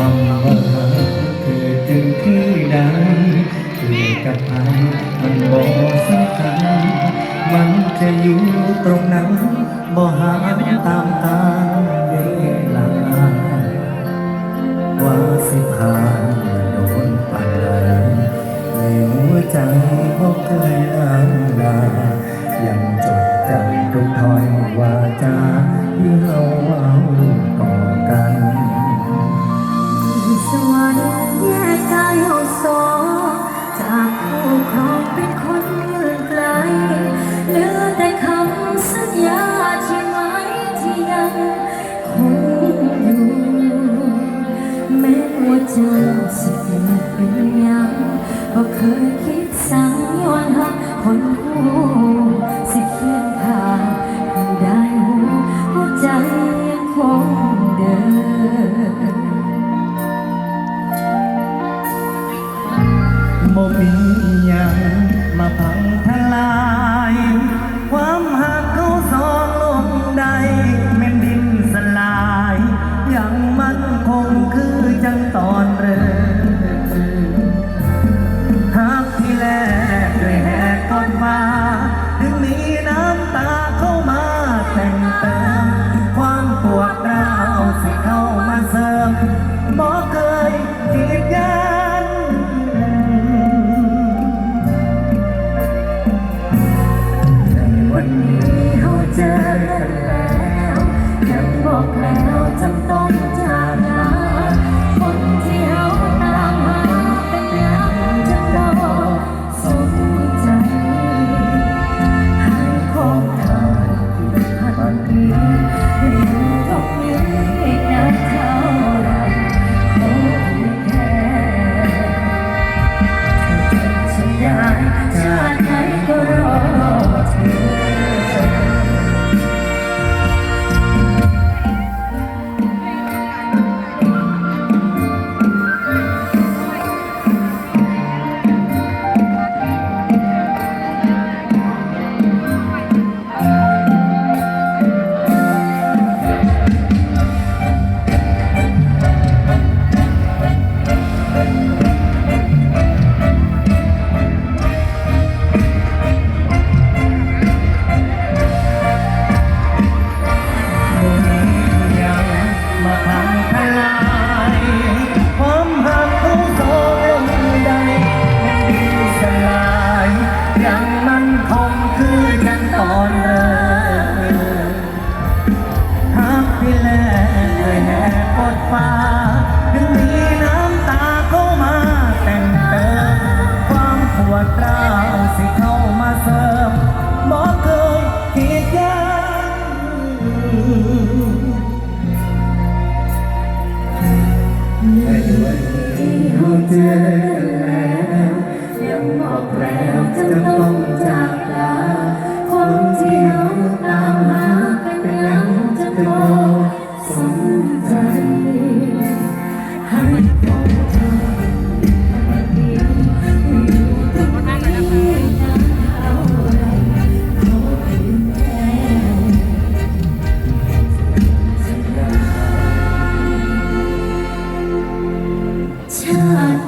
ความว่าเกิดขึ้นคือดังคือกับไอมันบอกสักคำมันจะอยู่ตรงนั้นบ่หาตามตาเวลาว่าสิผ่านโดนปันในหัวใจบ่เคยลางลายังจดจำทุกถ้อยวาจาที่เราเอาต่อกัน เจ้าสิเปลี่ยนเป็นยังบ่เคยคิดสั่งย้อนหักคนหูสิเคียงข้างให้ได้หูหัวใจยังคงเดินบ่มีหยังมาพังทลาย แต่ในวันนี้เจอแล้วยังบอกแล้วจะต้อง chợt